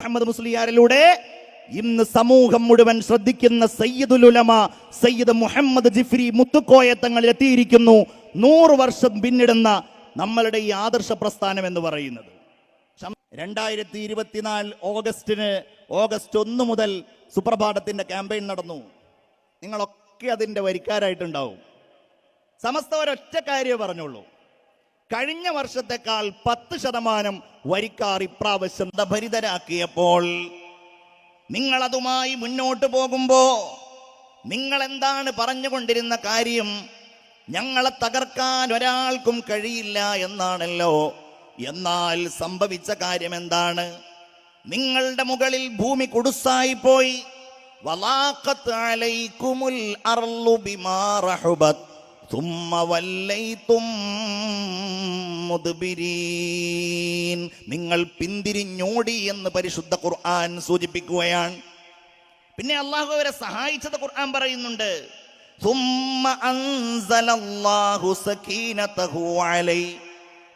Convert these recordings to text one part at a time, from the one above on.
മുഹമ്മദ് മുസ്ലിയാരിലൂടെ ഇന്ന് സമൂഹം മുഴുവൻ ശ്രദ്ധിക്കുന്ന സയ്യിദുൽ ഉലമ സയ്യിദ് മുഹമ്മദ് ജിഫ്രി മുത്തുക്കോയ തങ്ങളിൽ എത്തിയിരിക്കുന്നു നൂറ് വർഷം പിന്നിടുന്ന നമ്മളുടെ ഈ ആദർശ പ്രസ്ഥാനം എന്ന് പറയുന്നത്. രണ്ടായിരത്തി ഇരുപത്തിനാല് ഓഗസ്റ്റിന് ഓഗസ്റ്റ് ഒന്ന് മുതൽ സുപ്രഭാതത്തിന്റെ ക്യാമ്പയിൻ നടന്നു. നിങ്ങളൊക്കെ അതിന്റെ വരിക്കാരായിട്ടുണ്ടാവും. സമസ്ത ഒരൊറ്റ കാര്യമേ പറഞ്ഞുള്ളൂ. കഴിഞ്ഞ വർഷത്തെക്കാൾ പത്ത് ശതമാനം വരിക്കാർ ഇപ്രാവശ്യം ഭരിതരാക്കിയപ്പോൾ നിങ്ങൾ അതുമായി മുന്നോട്ട് പോകുമ്പോൾ നിങ്ങൾ എന്താണ് പറഞ്ഞുകൊണ്ടിരുന്ന കാര്യം ഞങ്ങളെ തകർക്കാൻ ഒരാൾക്കും കഴിയില്ല എന്നാണല്ലോ. എന്നാൽ സംഭവിച്ച കാര്യം എന്താണ് നിങ്ങളുടെ മുകളിൽ ഭൂമി കുടുസായി പോയി. വലാഖത്ത് അലൈക്കുമുൽ അർളു ബിമാ തുമ്മവല്ലൈത്തും നിങ്ങൾ പിന്തിരിഞ്ഞോടി എന്ന് പരിശുദ്ധ ഖുർആൻ സൂചിപ്പിക്കുകയാണ്. പിന്നെ അള്ളാഹു അവരെ സഹായിച്ചത് ഖുർആൻ പറയുന്നുണ്ട്.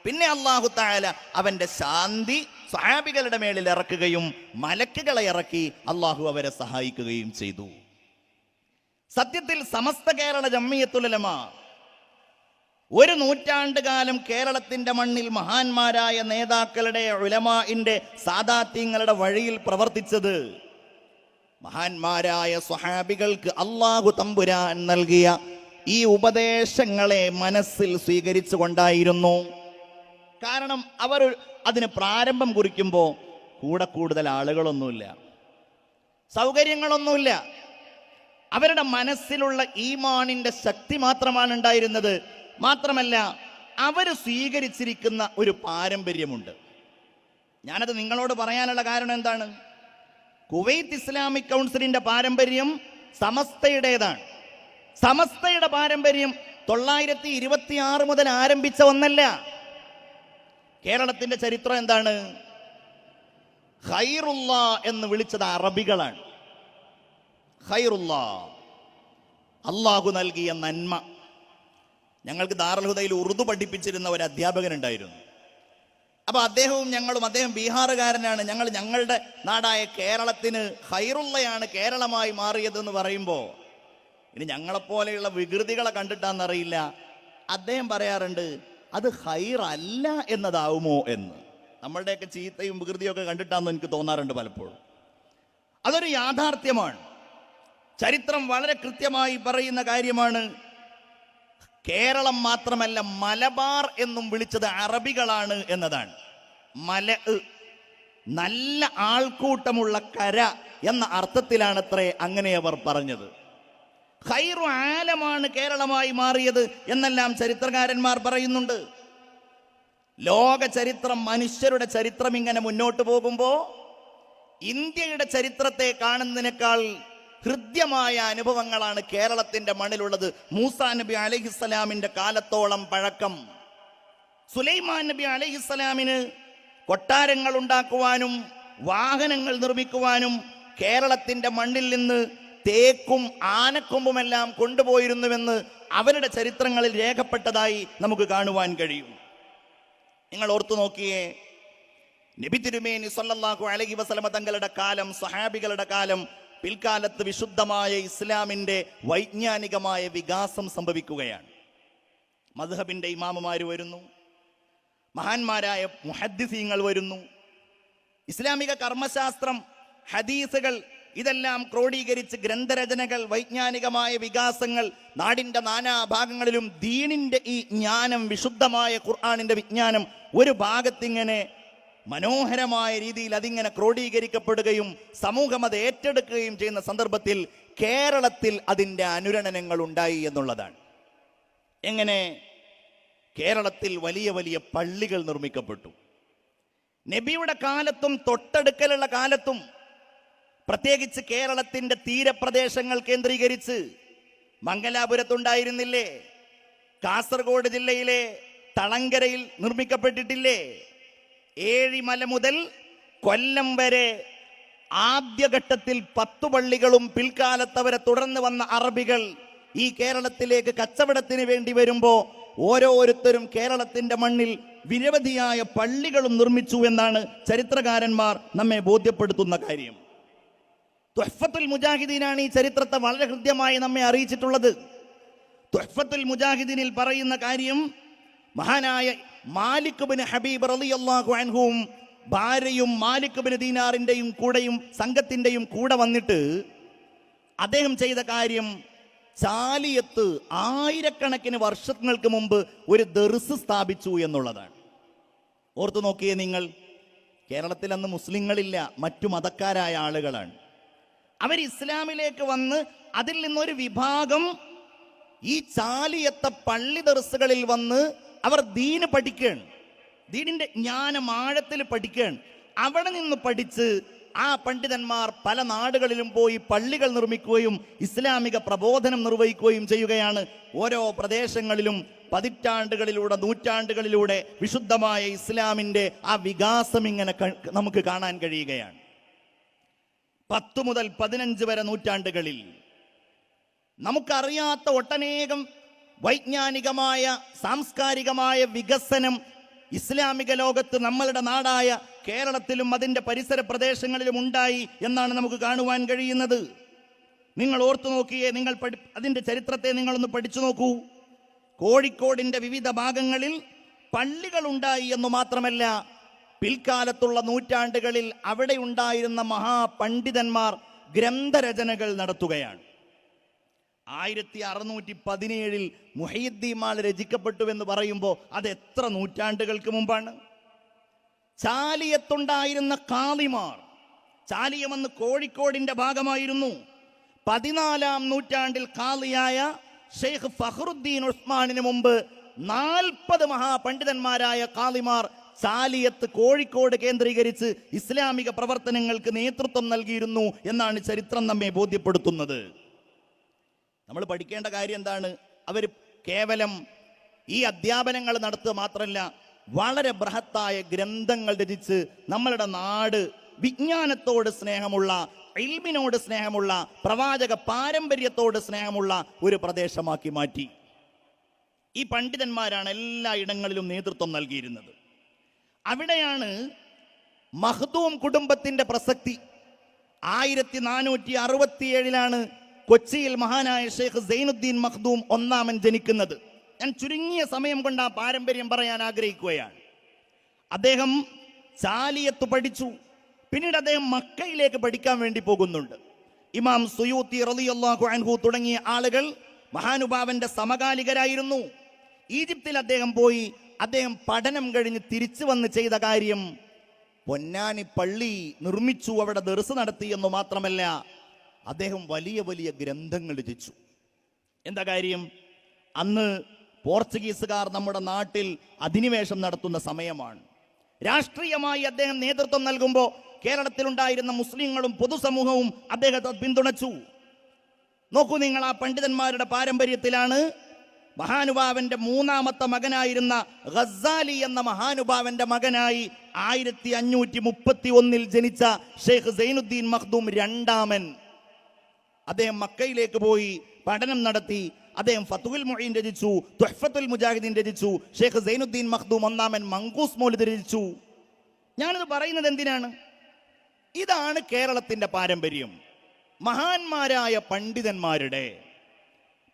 പിന്നെ അള്ളാഹു താല അവന്റെ ശാന്തി സഹാബികളുടെ മേളിൽ ഇറക്കുകയും മലക്കുകളെ ഇറക്കി അള്ളാഹു അവരെ സഹായിക്കുകയും ചെയ്തു. സത്യത്തിൽ സമസ്ത കേരള ജമ്മിയത്തുലമാ ഒരു നൂറ്റാണ്ട് കാലം കേരളത്തിന്റെ മണ്ണിൽ മഹാന്മാരായ നേതാക്കളുടെ ഉലമാന്റെ സാദാത്യങ്ങളുടെ വഴിയിൽ പ്രവർത്തിച്ചത് മഹാന്മാരായ സ്വഹാബികൾക്ക് അള്ളാഹു തമ്പുരാൻ നൽകിയ ഈ ഉപദേശങ്ങളെ മനസ്സിൽ സ്വീകരിച്ചു കൊണ്ടായിരുന്നു. കാരണം അവർ അതിന് പ്രാരംഭം കുറിക്കുമ്പോൾ കൂടെ കൂടുതൽ ആളുകളൊന്നുമില്ല. സൗകര്യങ്ങളൊന്നുമില്ല. അവരുടെ മനസ്സിലുള്ള ഈമാനിന്റെ ശക്തി മാത്രമാണ് ഉണ്ടായിരുന്നത്. മാത്രമല്ല അവർ സ്വീകരിച്ചിരിക്കുന്ന ഒരു പാരമ്പര്യമുണ്ട്. ഞാനത് നിങ്ങളോട് പറയാനുള്ള കാരണം എന്താണ്? കുവൈത്ത് ഇസ്ലാമിക് കൗൺസിലിന്റെ പാരമ്പര്യം സമസ്തയുടേതാണ്. സമസ്തയുടെ പാരമ്പര്യം തൊള്ളായിരത്തി ഇരുപത്തി ആറ് മുതൽ ആരംഭിച്ച ഒന്നല്ല. കേരളത്തിന്റെ ചരിത്രം എന്താണ്? ഹൈറുള്ള എന്ന് വിളിച്ചത് അറബികളാണ്. ഹൈറുള്ള അള്ളാഹു നൽകിയ നന്മ. ഞങ്ങൾക്ക് ദാറുൽഹുദയിൽ ഉറുദു പഠിപ്പിച്ചിരുന്ന ഒരു അധ്യാപകൻ ഉണ്ടായിരുന്നു അപ്പൊ അദ്ദേഹവും ഞങ്ങളും അദ്ദേഹം ബീഹാറുകാരനാണ്. ഞങ്ങൾ ഞങ്ങളുടെ നാടായ കേരളത്തിന് ഹൈറുള്ളയാണ് കേരളമായി മാറിയതെന്ന് പറയുമ്പോൾ ഇനി ഞങ്ങളെപ്പോലെയുള്ള വികൃതികളെ കണ്ടിട്ടാന്നറിയില്ല. അദ്ദേഹം പറയാറുണ്ട് അത് ഹൈറല്ല എന്നതാവുമോ എന്ന്. നമ്മളുടെയൊക്കെ ചീത്തയും വികൃതിയൊക്കെ കണ്ടിട്ടാന്ന് എനിക്ക് തോന്നാറുണ്ട് പലപ്പോഴും. അതൊരു യാഥാർത്ഥ്യമാണ്. ചരിത്രം വളരെ കൃത്യമായി പറയുന്ന കാര്യമാണ്. കേരളം മാത്രമല്ല മലബാർ എന്നും വിളിച്ചത് അറബികളാണ് എന്നതാണ്. മല നല്ല ആൾക്കൂട്ടമുള്ള കര എന്ന അർത്ഥത്തിലാണത്രേ അങ്ങനെ അവർ പറഞ്ഞത്. ഹൈറു ആലമാണ് കേരളമായി മാറിയത് എന്നെല്ലാം ചരിത്രകാരന്മാർ പറയുന്നുണ്ട്. ലോക ചരിത്രം മനുഷ്യരുടെ ചരിത്രം ഇങ്ങനെ മുന്നോട്ട് പോകുമ്പോൾ ഇന്ത്യയുടെ ചരിത്രത്തെ കാണുന്നതിനേക്കാൾ ഹൃദ്യമായ അനുഭവങ്ങളാണ് കേരളത്തിന്റെ മണ്ണിലുള്ളത്. മൂസാ നബി അലഹിസ്സലാമിന്റെ കാലത്തോളം പഴക്കം. സുലൈമാൻ നബി അലഹിസ്സലാമിന് കൊട്ടാരങ്ങൾ ഉണ്ടാക്കുവാനും വാഹനങ്ങൾ നിർമ്മിക്കുവാനും കേരളത്തിന്റെ മണ്ണിൽ നിന്ന് തേക്കും ആനക്കൊമ്പുമെല്ലാം കൊണ്ടുപോയിരുന്നുവെന്ന് അവരുടെ ചരിത്രങ്ങളിൽ രേഖപ്പെട്ടതായി നമുക്ക് കാണുവാൻ കഴിയും. നിങ്ങൾ ഓർത്തു നോക്കിയേ നബി തിരുമേനി സല്ലല്ലാഹു അലഹി വസലമ തങ്ങളുടെ കാലം സഹാബികളുടെ കാലം പിൽക്കാലത്ത് വിശുദ്ധമായ ഇസ്ലാമിന്റെ വൈജ്ഞാനികമായ വികാസം സംഭവിക്കുകയാണ്. മധുഹബിന്റെ ഇമാമുമാർ വരുന്നു. മഹാന്മാരായ മുഹദ്ദിസീങ്ങൾ വരുന്നു. ഇസ്ലാമിക കർമ്മശാസ്ത്രം ഹദീസുകൾ ഇതെല്ലാം ക്രോഡീകരിച്ച് ഗ്രന്ഥരചനകൾ വൈജ്ഞാനികമായ വികാസങ്ങൾ നാടിന്റെ നാനാഭാഗങ്ങളിലും ദീനിന്റെ ഈ ജ്ഞാനം വിശുദ്ധമായ ഖുർആാനിന്റെ വിജ്ഞാനം ഒരു ഭാഗത്തിങ്ങനെ മനോഹരമായ രീതിയിൽ അതിങ്ങനെ ക്രോഡീകരിക്കപ്പെടുകയും സമൂഹം അത് ഏറ്റെടുക്കുകയും ചെയ്യുന്ന സന്ദർഭത്തിൽ കേരളത്തിൽ അതിന്റെ അനുരണനങ്ങൾ ഉണ്ടായി എന്നുള്ളതാണ്. എങ്ങനെ? കേരളത്തിൽ വലിയ വലിയ പള്ളികൾ നിർമ്മിക്കപ്പെട്ടു. നബിയുടെ കാലത്തും തൊട്ടടുക്കലുള്ള കാലത്തും പ്രത്യേകിച്ച് കേരളത്തിന്റെ തീരപ്രദേശങ്ങൾ കേന്ദ്രീകരിച്ച് മംഗലാപുരത്തുണ്ടായിരുന്നില്ലേ? കാസർഗോഡ് ജില്ലയിലെ തളങ്കരയിൽ നിർമ്മിക്കപ്പെട്ടിട്ടില്ലേ? ഏഴിമല മുതൽ കൊല്ലം വരെ ആദ്യഘട്ടത്തിൽ പത്തു പള്ളികളും പിൽക്കാലത്ത് അവരെ തുടർന്ന് വന്ന അറബികൾ ഈ കേരളത്തിലേക്ക് കച്ചവടത്തിന് വേണ്ടി വരുമ്പോൾ ഓരോരുത്തരും കേരളത്തിന്റെ മണ്ണിൽ വിരവധിയായ പള്ളികളും നിർമ്മിച്ചു എന്നാണ് ചരിത്രകാരന്മാർ നമ്മെ ബോധ്യപ്പെടുത്തുന്ന കാര്യം. ത്വഫത്തുൽ മുജാഹിദീനാണ് ഈ ചരിത്രത്തെ വളരെ ഹൃദ്യമായി നമ്മെ അറിയിച്ചിട്ടുള്ളത്. ത്വഫത്തുൽ മുജാഹിദീനിൽ പറയുന്ന കാര്യം മഹാനായ മാലിക് ബിൻ ഹബീബ് റളിയല്ലാഹു അൻഹുവും ഭാര്യയും മാലിക് ബിൻ ദീനാറിന്റെയും കൂടെയും സംഘത്തിന്റെയും കൂടെ വന്നിട്ട് അദ്ദേഹം ചെയ്ത കാര്യം ചാലിയത്ത് ആയിരക്കണക്കിന് വർഷങ്ങൾക്ക് മുമ്പ് ഒരു ദർസ് സ്ഥാപിച്ചു എന്നുള്ളതാണ്. ഓർത്തു നോക്കിയേ നിങ്ങൾ കേരളത്തിൽ അന്ന് മുസ്ലിങ്ങളില്ല മറ്റു മതക്കാരായ ആളുകളാണ്. അവർ ഇസ്ലാമിലേക്ക് വന്ന് അതിൽ നിന്നൊരു വിഭാഗം ഈ ചാലിയത്തെ പള്ളി ദർസുകളിൽ വന്ന് അവർ ദീന് പഠിക്കുകയാണ്. ദീനിന്റെ ജ്ഞാനം ആഴത്തിൽ പഠിക്കുകയാണ്. അവിടെ നിന്ന് പഠിച്ച് ആ പണ്ഡിതന്മാർ പല നാടുകളിലും പോയി പള്ളികൾ നിർമ്മിക്കുകയും ഇസ്ലാമിക പ്രബോധനം നിർവഹിക്കുകയും ചെയ്യുകയാണ്. ഓരോ പ്രദേശങ്ങളിലും പതിറ്റാണ്ടുകളിലൂടെ നൂറ്റാണ്ടുകളിലൂടെ വിശുദ്ധമായ ഇസ്ലാമിന്റെ ആ വികാസം ഇങ്ങനെ നമുക്ക് കാണാൻ കഴിയുകയാണ്. പത്തു മുതൽ പതിനഞ്ച് വരെ നൂറ്റാണ്ടുകളിൽ നമുക്കറിയാത്ത ഒട്ടനേകം വൈജ്ഞാനികമായ സാംസ്കാരികമായ വികസനം ഇസ്ലാമിക ലോകത്ത് നമ്മളുടെ നാടായ കേരളത്തിലും അതിന്റെ പരിസര പ്രദേശങ്ങളിലും ഉണ്ടായി എന്നാണ് നമുക്ക് കാണുവാൻ കഴിയുന്നത്. നിങ്ങൾ ഓർത്തു നോക്കിയേ നിങ്ങൾ പഠി അതിന്റെ ചരിത്രത്തെ നിങ്ങളൊന്ന് പഠിച്ചു നോക്കൂ. കോഴിക്കോടിന്റെ വിവിധ ഭാഗങ്ങളിൽ പള്ളികൾ ഉണ്ടായി എന്ന് മാത്രമല്ല പിൽക്കാലത്തുള്ള നൂറ്റാണ്ടുകളിൽ അവിടെ ഉണ്ടായിരുന്ന മഹാപണ്ഡിതന്മാർ ഗ്രന്ഥരചനകൾ നടത്തുകയാണ്. ആയിരത്തി അറുന്നൂറ്റി പതിനേഴിൽ മുഹീദ്ദീമാൾ രചിക്കപ്പെട്ടു എന്ന് പറയുമ്പോൾ അത് എത്ര നൂറ്റാണ്ടുകൾക്ക് മുമ്പാണ്? ചാലിയത്തുണ്ടായിരുന്ന കാളിമാർ ചാലിയമെന്ന് കോഴിക്കോടിന്റെ ഭാഗമായിരുന്നു. പതിനാലാം നൂറ്റാണ്ടിൽ കാളിയായ ഷെയ്ഖ് ഫഹ്റുദ്ദീൻ ഉസ്മാനിന് മുമ്പ് നാൽപ്പത് മഹാപണ്ഡിതന്മാരായ കാളിമാർ ചാലിയത്ത് കോഴിക്കോട് കേന്ദ്രീകരിച്ച് ഇസ്ലാമിക പ്രവർത്തനങ്ങൾക്ക് നേതൃത്വം നൽകിയിരുന്നു എന്നാണ് ചരിത്രം നമ്മെ ബോധ്യപ്പെടുത്തുന്നത്. നമ്മൾ പഠിക്കേണ്ട കാര്യം എന്താണ്? അവർ കേവലം ഈ അധ്യാപനങ്ങൾ നടത്തുക മാത്രമല്ല വളരെ ബൃഹത്തായ ഗ്രന്ഥങ്ങൾ രചിച്ച് നമ്മളുടെ നാട് വിജ്ഞാനത്തോട് സ്നേഹമുള്ള ഇൽമിനോട് സ്നേഹമുള്ള പ്രവാചക പാരമ്പര്യത്തോട് സ്നേഹമുള്ള ഒരു പ്രദേശമാക്കി മാറ്റി. ഈ പണ്ഡിതന്മാരാണ് എല്ലാ ഇടങ്ങളിലും നേതൃത്വം നൽകിയിരുന്നത്. അവിടെയാണ് മഹ്ദൂം കുടുംബത്തിന്റെ പ്രസക്തി. ആയിരത്തി നാനൂറ്റി അറുപത്തിയേഴിലാണ് കൊച്ചിയിൽ മഹാനായ ഷെയ്ഖ് സൈനുദ്ദീൻ മഖ്ദൂം ഒന്നാമൻ ജനിക്കുന്നത്. ഞാൻ ചുരുങ്ങിയ സമയം കൊണ്ട് ആ പാരമ്പര്യം പറയാൻ ആഗ്രഹിക്കുകയാണ്. അദ്ദേഹം ചാലിയത്ത് പഠിച്ചു. പിന്നീട് അദ്ദേഹം മക്കയിലേക്ക് പഠിക്കാൻ വേണ്ടി പോകുന്നുണ്ട്. ഇമാം സുയൂത്തി റലിയല്ലാഹു അൻഹു തുടങ്ങിയ ആളുകൾ മഹാനുഭാവന്റെ സമകാലികരായിരുന്നു. ഈജിപ്തിൽ അദ്ദേഹം പോയി അദ്ദേഹം പഠനം കഴിഞ്ഞ് തിരിച്ചു വന്ന് ചെയ്ത കാര്യം പൊന്നാനി പള്ളി നിർമ്മിച്ചു അവിടെ ദർസ് നടത്തി എന്ന് മാത്രമല്ല അദ്ദേഹം വലിയ വലിയ ഗ്രന്ഥങ്ങൾ രചിച്ചു. എന്താ കാര്യം? അന്ന് പോർച്ചുഗീസുകാർ നമ്മുടെ നാട്ടിൽ അധിനിവേശം നടത്തുന്ന സമയമാണ്. രാഷ്ട്രീയമായി അദ്ദേഹം നേതൃത്വം നൽകുമ്പോൾ കേരളത്തിലുണ്ടായിരുന്ന മുസ്ലിങ്ങളും പൊതുസമൂഹവും അദ്ദേഹത്തെ പിന്തുണച്ചു. നോക്കൂ നിങ്ങൾ ആ പണ്ഡിതന്മാരുടെ പാരമ്പര്യത്തിലാണ് മഹാനുഭാവന്റെ മൂന്നാമത്തെ മകനായിരുന്ന ഗസാലി എന്ന മഹാനുഭാവന്റെ മകനായി ആയിരത്തി അഞ്ഞൂറ്റി മുപ്പത്തി ഒന്നിൽ ജനിച്ച ഷെയ്ഖ് സൈനുദ്ദീൻ മഖ്ദൂം രണ്ടാമൻ. അദ്ദേഹം മക്കയിലേക്ക് പോയി പഠനം നടത്തി. അദ്ദേഹം ഫത്തുൽ മൊഴീൻ രചിച്ചു തുഹ്ഫത്തുൽ മുജാഹിദീൻ രചിച്ചു ഷെയ്ഖ് സൈനുദ്ദീൻ മഖ്ദൂം ഒന്നാമൻ മങ്കൂസ് മൗലിദ് രചിച്ചു. ഞാനിത് പറയുന്നത് എന്തിനാണ്? ഇതാണ് കേരളത്തിന്റെ പാരമ്പര്യം. മഹാന്മാരായ പണ്ഡിതന്മാരുടെ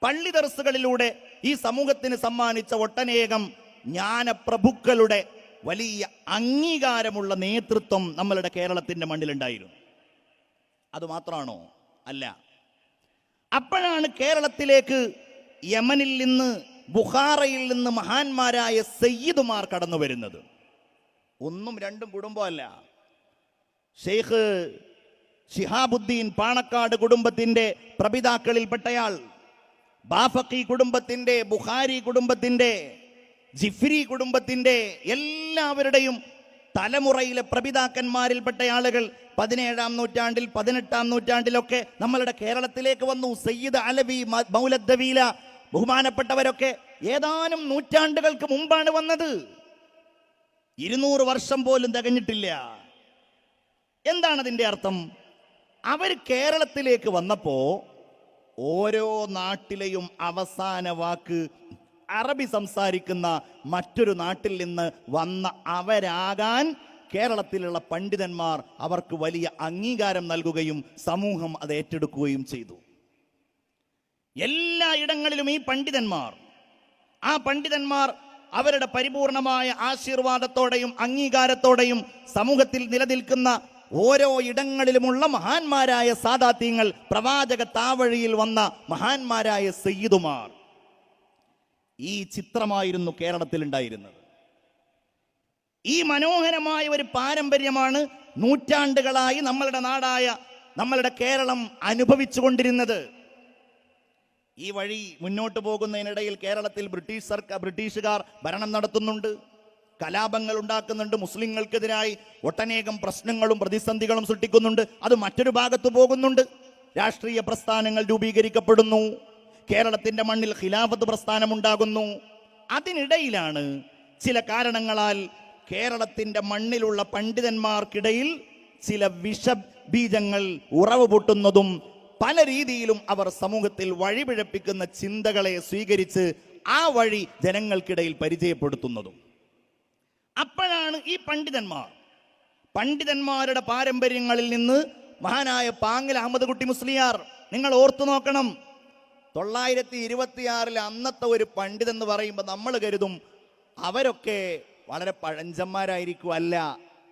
പള്ളി ദർസുകളിലൂടെ ഈ സമൂഹത്തിന് സമ്മാനിച്ച ഒട്ടനേകം ജ്ഞാനപ്രഭുക്കളുടെ വലിയ അംഗീകാരമുള്ള നേതൃത്വം നമ്മളുടെ കേരളത്തിന്റെ മണ്ണിലുണ്ടായിരുന്നു. അത് മാത്രമാണോ? അല്ല. അപ്പോഴാണ് കേരളത്തിലേക്ക് യമനിൽ നിന്ന് ബുഖാറയിൽ നിന്ന് മഹാന്മാരായ സയ്യിദുമാർ കടന്നു വരുന്നത്. ഒന്നും രണ്ടും കുടുംബമല്ല. ഷെയ്ഖ് ഷിഹാബുദ്ദീൻ പാണക്കാട് കുടുംബത്തിന്റെ പ്രപിതാക്കളിൽപ്പെട്ടയാൾ ബാഫക്കി കുടുംബത്തിന്റെ ബുഖാരി കുടുംബത്തിന്റെ ജിഫ്രി കുടുംബത്തിന്റെ എല്ലാവരുടെയും തലമുറയിലെ പ്രപിതാക്കന്മാരിൽപ്പെട്ട ആളുകൾ പതിനേഴാം നൂറ്റാണ്ടിൽ പതിനെട്ടാം നൂറ്റാണ്ടിലൊക്കെ നമ്മളുടെ കേരളത്തിലേക്ക് വന്നു. സയ്യിദ് അലവി മൗലദ്ദവീല ബഹുമാനപ്പെട്ടവരൊക്കെ ഏതാനും നൂറ്റാണ്ടുകൾക്ക് മുമ്പാണ് വന്നത്. ഇരുന്നൂറ് വർഷം പോലും തികഞ്ഞിട്ടില്ല. എന്താണ് അതിന്റെ അർത്ഥം? അവർ കേരളത്തിലേക്ക് വന്നപ്പോ ഓരോ നാട്ടിലെയും അവസാന വാക്ക് അറബി സംസാരിക്കുന്ന മറ്റൊരു നാട്ടിൽ നിന്ന് വന്ന അവരാകാൻ കേരളത്തിലുള്ള പണ്ഡിതന്മാർ അവർക്ക് വലിയ അംഗീകാരം നൽകുകയും സമൂഹം അത് ഏറ്റെടുക്കുകയും ചെയ്തു. എല്ലാ ഇടങ്ങളിലും ഈ പണ്ഡിതന്മാർ ആ പണ്ഡിതന്മാർ അവരുടെ പരിപൂർണമായ ആശീർവാദത്തോടെയും അംഗീകാരത്തോടെയും സമൂഹത്തിൽ നിലനിൽക്കുന്ന ഓരോ ഇടങ്ങളിലുമുള്ള മഹാന്മാരായ സാദാത്യങ്ങൾ പ്രവാചക താവഴിയിൽ വന്ന മഹാന്മാരായ സയ്യിദുമാർ. ഈ ചിത്രമായിരുന്നു കേരളത്തിൽ ഉണ്ടായിരുന്നത് ഈ മനോഹരമായ ഒരു പാരമ്പര്യമാണ് നൂറ്റാണ്ടുകളായി നമ്മളുടെ നാടായ നമ്മളുടെ കേരളം അനുഭവിച്ചു കൊണ്ടിരുന്നത് ഈ വഴി മുന്നോട്ട് പോകുന്നതിനിടയിൽ കേരളത്തിൽ ബ്രിട്ടീഷ് സർക്കാർ ബ്രിട്ടീഷുകാർ ഭരണം നടത്തുന്നുണ്ട്. കലാപങ്ങൾ ഉണ്ടാക്കുന്നുണ്ട്. മുസ്ലിങ്ങൾക്കെതിരായി ഒട്ടനേകം പ്രശ്നങ്ങളും പ്രതിസന്ധികളും സൃഷ്ടിക്കുന്നുണ്ട്. അത് മറ്റൊരു ഭാഗത്ത് പോകുന്നുണ്ട്. രാഷ്ട്രീയ പ്രസ്ഥാനങ്ങൾ രൂപീകരിക്കപ്പെടുന്നു. കേരളത്തിന്റെ മണ്ണിൽ ഖിലാഫത്ത് പ്രസ്ഥാനം ഉണ്ടാകുന്നു അതിനിടയിലാണ് ചില കാരണങ്ങളാൽ കേരളത്തിന്റെ മണ്ണിലുള്ള പണ്ഡിതന്മാർക്കിടയിൽ ചില വിഷബീജങ്ങൾ ഉറവ് പൊട്ടുന്നതും പല രീതിയിലും അവർ സമൂഹത്തിൽ വഴിപിഴപ്പിക്കുന്ന ചിന്തകളെ സ്വീകരിച്ച് ആ വഴി ജനങ്ങൾക്കിടയിൽ പരിചയപ്പെടുത്തുന്നതും. അപ്പോഴാണ് ഈ പണ്ഡിതന്മാർ പണ്ഡിതന്മാരുടെ പാരമ്പര്യങ്ങളിൽ നിന്ന് മഹാനായ പാങ്ങൽ അഹമ്മദ് കുട്ടി മുസ്ലിയാർ നിങ്ങൾ ഓർത്തു നോക്കണം തൊള്ളായിരത്തി ഇരുപത്തിയാറിൽ അന്നത്തെ ഒരു പണ്ഡിതൻ എന്ന് പറയുമ്പോൾ നമ്മൾ കരുതും അവരൊക്കെ വളരെ പഴഞ്ചന്മാരായിരിക്കും അല്ല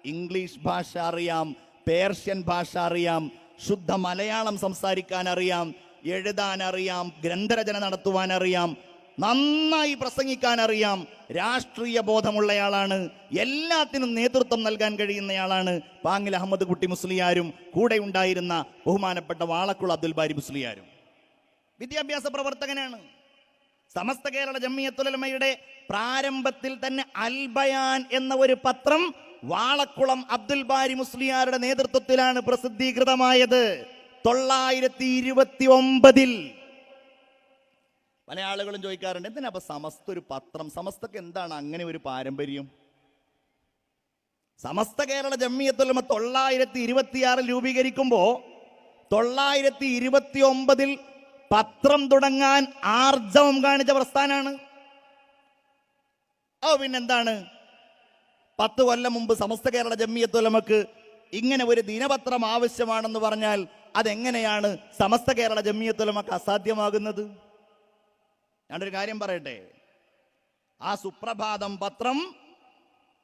ഇംഗ്ലീഷ് ഭാഷ അറിയാം പേർഷ്യൻ ഭാഷ അറിയാം ശുദ്ധ മലയാളം സംസാരിക്കാൻ അറിയാം എഴുതാൻ അറിയാം ഗ്രന്ഥരചന നടത്തുവാൻ അറിയാം നന്നായി പ്രസംഗിക്കാൻ അറിയാം രാഷ്ട്രീയ ബോധമുള്ളയാളാണ് എല്ലാത്തിനും നേതൃത്വം നൽകാൻ കഴിയുന്നയാളാണ് പാങ്ങിൽ അഹമ്മദ് കുട്ടി മുസ്ലിയാരും കൂടെ ഉണ്ടായിരുന്ന ബഹുമാനപ്പെട്ട വാളക്കുള അബ്ദുൽ ബാരി മുസ്ലിയാരും. വിദ്യാഭ്യാസ പ്രവർത്തകനാണ്. സമസ്ത കേരള ജമ്മിയത്തുലമയുടെ പ്രാരംഭത്തിൽ തന്നെ അൽബയാൻ എന്ന ഒരു പത്രം വാളക്കുളം അബ്ദുൽ ബാരി മുസ്ലിയാരുടെ നേതൃത്വത്തിലാണ് പ്രസിദ്ധീകൃതമായത്. തൊള്ളായിരത്തി ഇരുപത്തി ഒമ്പതിൽ പല ആളുകളും ചോദിക്കാറുണ്ട് എന്തിനാ അപ്പൊ സമസ്ത ഒരു പത്രം? സമസ്തക്ക് എന്താണ് അങ്ങനെ ഒരു പാരമ്പര്യം? സമസ്ത കേരള ജമ്മിയത്തുലമ തൊള്ളായിരത്തി ഇരുപത്തിയാറിൽ രൂപീകരിക്കുമ്പോ തൊള്ളായിരത്തി ഇരുപത്തി ഒമ്പതിൽ പത്രം തുടങ്ങാൻ ആർജവം കാണിച്ച പ്രസ്ഥാനാണ്. ഓ പിന്നെന്താണ്? പത്ത് കൊല്ലം മുമ്പ് സമസ്ത കേരള ജമ്മിയത്തുലമക്ക് ഇങ്ങനെ ഒരു ദിനപത്രം ആവശ്യമാണെന്ന് പറഞ്ഞാൽ അതെങ്ങനെയാണ് സമസ്ത കേരള ജമ്മിയത്തുലമക്ക് അസാധ്യമാകുന്നത്? ഞാനൊരു കാര്യം പറയട്ടെ. ആ സുപ്രഭാതം പത്രം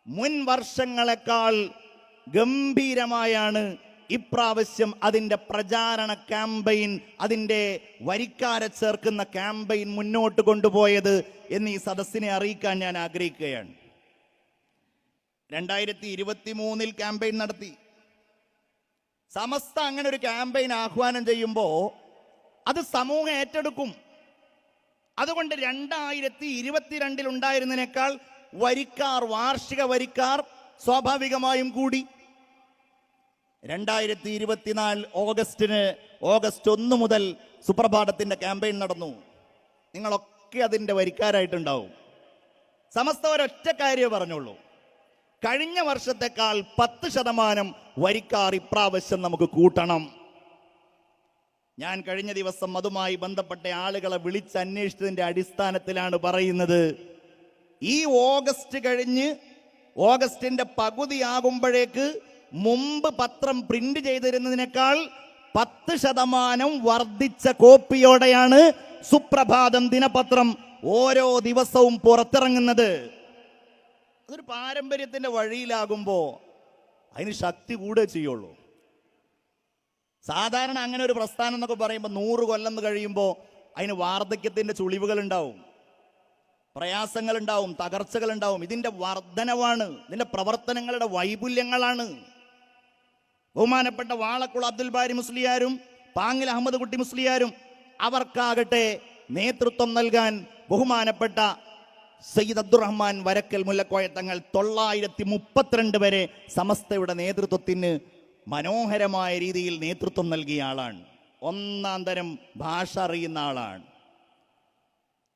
മുൻ വർഷങ്ങളെക്കാൾ ഗംഭീരമായാണ് ഇപ്രാവശ്യം അതിന്റെ പ്രചാരണ ക്യാമ്പയിൻ അതിന്റെ വരിക്കാരെ ചേർക്കുന്ന ക്യാമ്പയിൻ മുന്നോട്ട് കൊണ്ടുപോയത് എന്ന് ഈ സദസ്സിനെ അറിയിക്കാൻ ഞാൻ ആഗ്രഹിക്കുകയാണ്. രണ്ടായിരത്തി ഇരുപത്തി മൂന്നിൽ ക്യാമ്പയിൻ നടത്തി. സമസ്ത അങ്ങനെ ഒരു ക്യാമ്പയിൻ ആഹ്വാനം ചെയ്യുമ്പോൾ അത് സമൂഹം ഏറ്റെടുക്കും. അതുകൊണ്ട് രണ്ടായിരത്തി ഇരുപത്തിരണ്ടിൽ ഉണ്ടായിരുന്നതിനേക്കാൾ വരിക്കാർ വാർഷിക വരിക്കാർ സ്വാഭാവികമായും കൂടി. രണ്ടായിരത്തി ഇരുപത്തിനാല് ഓഗസ്റ്റിന് ഓഗസ്റ്റ് ഒന്ന് മുതൽ സുപ്രഭാതത്തിന്റെ ക്യാമ്പയിൻ നടന്നു. നിങ്ങളൊക്കെ അതിന്റെ വരിക്കാരായിട്ടുണ്ടാവും. സമസ്ത ഒരൊറ്റ കാര്യമേ പറഞ്ഞുള്ളൂ. കഴിഞ്ഞ വർഷത്തെക്കാൾ പത്ത് ശതമാനം വരിക്കാർ ഇപ്രാവശ്യം നമുക്ക് കൂട്ടണം. ഞാൻ കഴിഞ്ഞ ദിവസം അതുമായി ബന്ധപ്പെട്ട ആളുകളെ വിളിച്ചന്വേഷിച്ചതിന്റെ അടിസ്ഥാനത്തിലാണ് പറയുന്നത്. ഈ ഓഗസ്റ്റ് കഴിഞ്ഞ് ഓഗസ്റ്റിന്റെ പകുതിയാകുമ്പോഴേക്ക് മുമ്പ് പത്രം പ്രിന്റ് ചെയ്തിരുന്നതിനേക്കാൾ പത്ത് ശതമാനം വർദ്ധിച്ച കോപ്പിയോടെയാണ് സുപ്രഭാതം ദിനപത്രം ഓരോ ദിവസവും പുറത്തിറങ്ങുന്നത്. അതൊരു പാരമ്പര്യത്തിന്റെ വഴിയിലാകുമ്പോൾ അതിന് ശക്തി കൂടുകയെ ചെയ്യുള്ളൂ. സാധാരണ അങ്ങനെ ഒരു പ്രസ്ഥാനം എന്നൊക്കെ പറയുമ്പോൾ നൂറ് കൊല്ലം കഴിയുമ്പോൾ അതിന് വാർദ്ധക്യത്തിന്റെ ചുളിവുകൾ ഉണ്ടാവും പ്രയാസങ്ങൾ ഉണ്ടാവും തകർച്ചകൾ ഉണ്ടാവും ഇതിന്റെ വർധനവാണ് ഇതിന്റെ പ്രവർത്തനങ്ങളുടെ വൈപുല്യങ്ങളാണ്. ബഹുമാനപ്പെട്ട വാളക്കുള അബ്ദുൽ ബാരി മുസ്ലിയാരും പാങ്ങിൽ അഹമ്മദ് കുട്ടി മുസ്ലിയാരും അവർക്കാകട്ടെ നേതൃത്വം നൽകാൻ ബഹുമാനപ്പെട്ട സയ്യിദ് അബ്ദുറഹ്മാൻ വരക്കൽ മുല്ലക്കോയ തങ്ങൾ തൊള്ളായിരത്തി മുപ്പത്തിരണ്ട് വരെ സമസ്തയുടെ നേതൃത്വത്തിന് മനോഹരമായ രീതിയിൽ നേതൃത്വം നൽകിയ ആളാണ്. ഒന്നാം തരം ഭാഷ അറിയുന്ന ആളാണ്.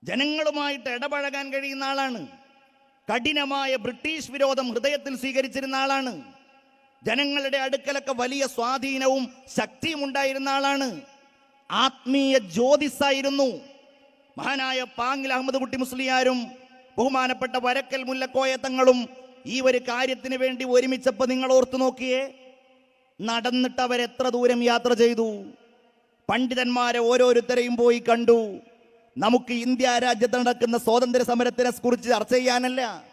ജനങ്ങളുമായിട്ട് ഇടപഴകാൻ കഴിയുന്ന ആളാണ്. കഠിനമായ ബ്രിട്ടീഷ് വിരോധം ഹൃദയത്തിൽ സ്വീകരിച്ചിരുന്ന ആളാണ്. ജനങ്ങളുടെ അടുക്കലൊക്കെ വലിയ സ്വാധീനവും ശക്തിയും ഉണ്ടായിരുന്ന ആളാണ്. ആത്മീയ ജ്യോതിസായിരുന്നു. മഹാനായ പാങ്ങിൽ അഹമ്മദ് കുട്ടി മുസ്ലിയാരും ബഹുമാനപ്പെട്ട വരക്കൽ മുല്ലക്കോയ തങ്ങളും ഈ ഒരു കാര്യത്തിന് വേണ്ടി ഒരുമിച്ചപ്പോൾ നിങ്ങൾ ഓർത്തു നോക്കിയേ? നടന്നിട്ട് അവരെത്ര ദൂരം യാത്ര ചെയ്തു? പണ്ഡിതന്മാരെ ഓരോരുത്തരെയും പോയി കണ്ടു. നമുക്ക് ഇന്ത്യ രാജ്യത്ത് നടക്കുന്ന സ്വാതന്ത്ര്യ സമരത്തിനെ കുറിച്ച് ചർച്ച ചെയ്യാനല്ല.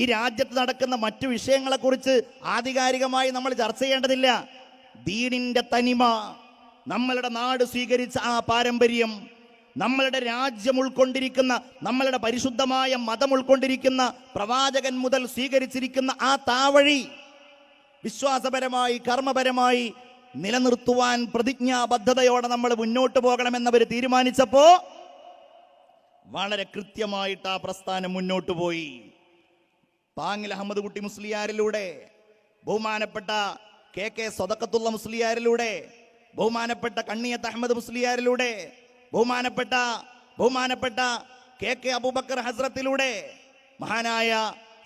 ഈ രാജ്യത്ത് നടക്കുന്ന മറ്റു വിഷയങ്ങളെക്കുറിച്ച് ആധികാരികമായി നമ്മൾ ചർച്ച ചെയ്യേണ്ടതില്ല. ദീനിന്റെ തനിമ നമ്മളുടെ നാട് സ്വീകരിച്ച ആ പാരമ്പര്യം നമ്മളുടെ രാജ്യം ഉൾക്കൊണ്ടിരിക്കുന്ന നമ്മളുടെ പരിശുദ്ധമായ മതം ഉൾക്കൊണ്ടിരിക്കുന്ന പ്രവാചകൻ മുതൽ സ്വീകരിച്ചിരിക്കുന്ന ആ താവഴി വിശ്വാസപരമായി കർമ്മപരമായി നിലനിർത്തുവാൻ പ്രതിജ്ഞാബദ്ധതയോടെ നമ്മൾ മുന്നോട്ട് പോകണമെന്നവർ തീരുമാനിച്ചപ്പോൾ വളരെ കൃത്യമായിട്ട് ആ പ്രസ്ഥാനം മുന്നോട്ട് പോയി. പാങ്ങിൽ അഹമ്മദ് കുട്ടി മുസ്ലിയാരിലൂടെ ബഹുമാനപ്പെട്ട കെ കെ സ്വതക്കത്തുള്ള മുസ്ലിയാരിലൂടെ ബഹുമാനപ്പെട്ട കണ്ണിയത്ത് അഹമ്മദ് മുസ്ലിയാരിലൂടെ ബഹുമാനപ്പെട്ട ബഹുമാനപ്പെട്ട കെ കെ അബൂബക്കർ ഹസ്രത്തിലൂടെ മഹാനായ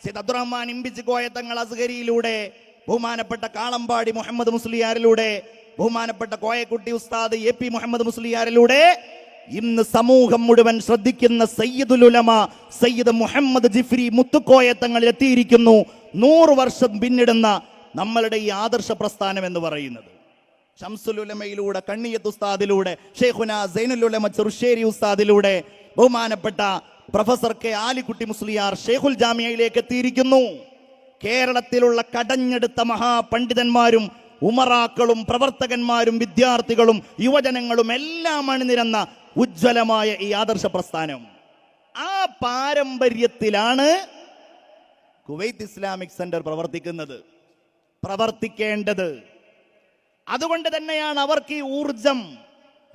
സിദ് അബ്ദുറഹ്മാൻ ഇമ്പിച്ച് കോയത്തങ്ങൾ അസ്ഗരിയിലൂടെ ബഹുമാനപ്പെട്ട കാളമ്പാടി മുഹമ്മദ് മുസ്ലിയാരിലൂടെ ബഹുമാനപ്പെട്ട കോയക്കുട്ടി ഉസ്താദ് എ പി മുഹമ്മദ് മുസ്ലിയാരിലൂടെ ഇന്ന് സമൂഹം മുഴുവൻ ശ്രദ്ധിക്കുന്ന സയ്യിദുലുലമ സയ്യിദ് മുഹമ്മദ് ജിഫ്രി മുത്തുക്കോയ തങ്ങളിൽ എത്തിയിരിക്കുന്നു. നൂറ് വർഷം പിന്നിടുന്ന നമ്മളുടെ ഈ ആദർശ പ്രസ്ഥാനം എന്ന് പറയുന്നത്. ഷംസുലുലമയിലൂടെ കണ്ണിയത്ത് ഉസ്താദിലൂടെ ഷെയ്ഖുന സൈനുലുലമ ചെറുശ്ശേരി ഉസ്താദിലൂടെ ബഹുമാനപ്പെട്ട പ്രൊഫസർ കെ ആലിക്കുട്ടി മുസ്ലിയാർ ഷെയ്ഖുൽ ജാമിയയിലേക്ക് എത്തിയിരിക്കുന്നു. കേരളത്തിലുള്ള കടഞ്ഞെടുത്ത മഹാപണ്ഡിതന്മാരും ഉമറാക്കളും പ്രവർത്തകന്മാരും വിദ്യാർത്ഥികളും യുവജനങ്ങളും എല്ലാം അണിനിരന്ന ഉജ്ജ്വലമായ ഈ ആദർശ പ്രസ്ഥാനം. ആ പാരമ്പര്യത്തിലാണ് കുവൈത്ത് ഇസ്ലാമിക് സെന്റർ പ്രവർത്തിക്കുന്നത്. പ്രവർത്തിക്കേണ്ടത്. അതുകൊണ്ട് തന്നെയാണ് അവർക്ക് ഈ ഊർജം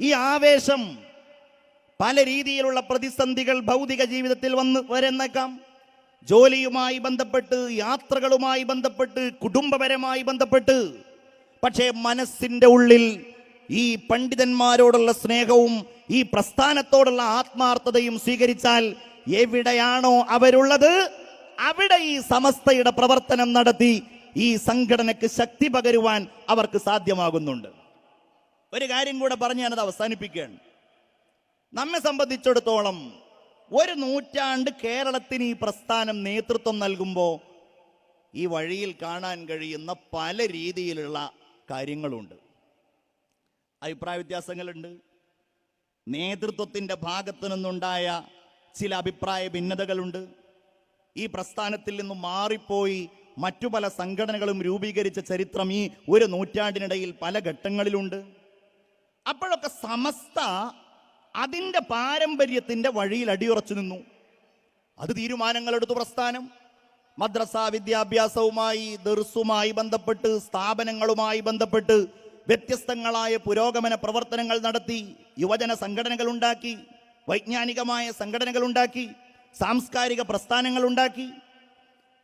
ഈ ആവേശം പല രീതിയിലുള്ള പ്രതിസന്ധികൾ ഭൗതിക ജീവിതത്തിൽ വന്ന് വരുന്നേക്കാം. ജോലിയുമായി ബന്ധപ്പെട്ട് യാത്രകളുമായി ബന്ധപ്പെട്ട് കുടുംബപരമായി ബന്ധപ്പെട്ട്. പക്ഷേ മനസ്സിന്റെ ഉള്ളിൽ ഈ പണ്ഡിതന്മാരോടുള്ള സ്നേഹവും ഈ പ്രസ്ഥാനത്തോടുള്ള ആത്മാർത്ഥതയും സ്വീകരിച്ചാൽ എവിടെയാണോ അവരുള്ളത് അവിടെ ഈ സമസ്തയുടെ പ്രവർത്തനം നടത്തി ഈ സംഘടനയ്ക്ക് ശക്തി പകരുവാൻ അവർക്ക് സാധ്യമാകുന്നുണ്ട്. ഒരു കാര്യം കൂടെ പറഞ്ഞ് ഞാനത് അവസാനിപ്പിക്കുകയാണ്. നമ്മെ സംബന്ധിച്ചിടത്തോളം ഒരു നൂറ്റാണ്ട് കേരളത്തിന് ഈ പ്രസ്ഥാനം നേതൃത്വം നൽകുമ്പോൾ ഈ വഴിയിൽ കാണാൻ കഴിയുന്ന പല രീതിയിലുള്ള കാര്യങ്ങളുണ്ട്. അഭിപ്രായ വ്യത്യാസങ്ങളുണ്ട് നേതൃത്വത്തിന്റെ ഭാഗത്തു നിന്നുണ്ടായ ചില അഭിപ്രായ ഭിന്നതകളുണ്ട്. ഈ പ്രസ്ഥാനത്തിൽ നിന്നും മാറിപ്പോയി മറ്റു പല സംഘടനകളും രൂപീകരിച്ച ചരിത്രം ഈ ഒരു നൂറ്റാണ്ടിനിടയിൽ പല ഘട്ടങ്ങളിലുണ്ട്. അപ്പോഴൊക്കെ സമസ്ത അതിന്റെ പാരമ്പര്യത്തിന്റെ വഴിയിൽ അടിയുറച്ചു നിന്നു. അത് തീരുമാനങ്ങളെടുത്തു പ്രസ്ഥാനം. മദ്രസ വിദ്യാഭ്യാസവുമായി ദർസുമായി ബന്ധപ്പെട്ട് സ്ഥാപനങ്ങളുമായി ബന്ധപ്പെട്ട് വ്യത്യസ്തങ്ങളായ പുരോഗമന പ്രവർത്തനങ്ങൾ നടത്തി യുവജന സംഘടനകൾ ഉണ്ടാക്കി വൈജ്ഞാനികമായ സംഘടനകൾ ഉണ്ടാക്കി സാംസ്കാരിക പ്രസ്ഥാനങ്ങൾ ഉണ്ടാക്കി.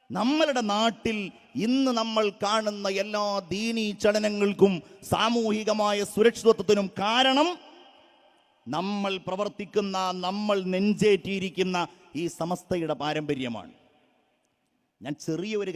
നമ്മളുടെ നാട്ടിൽ ഇന്ന് നമ്മൾ കാണുന്ന എല്ലാ ദീനീ ചലനങ്ങൾക്കും സാമൂഹികമായ സുരക്ഷിതത്വത്തിനും കാരണം നമ്മൾ പ്രവർത്തിക്കുന്ന നമ്മൾ നെഞ്ചേറ്റിയിരിക്കുന്ന ഈ സമസ്തയുടെ പാരമ്പര്യമാണ്. ഞാൻ ചെറിയൊരു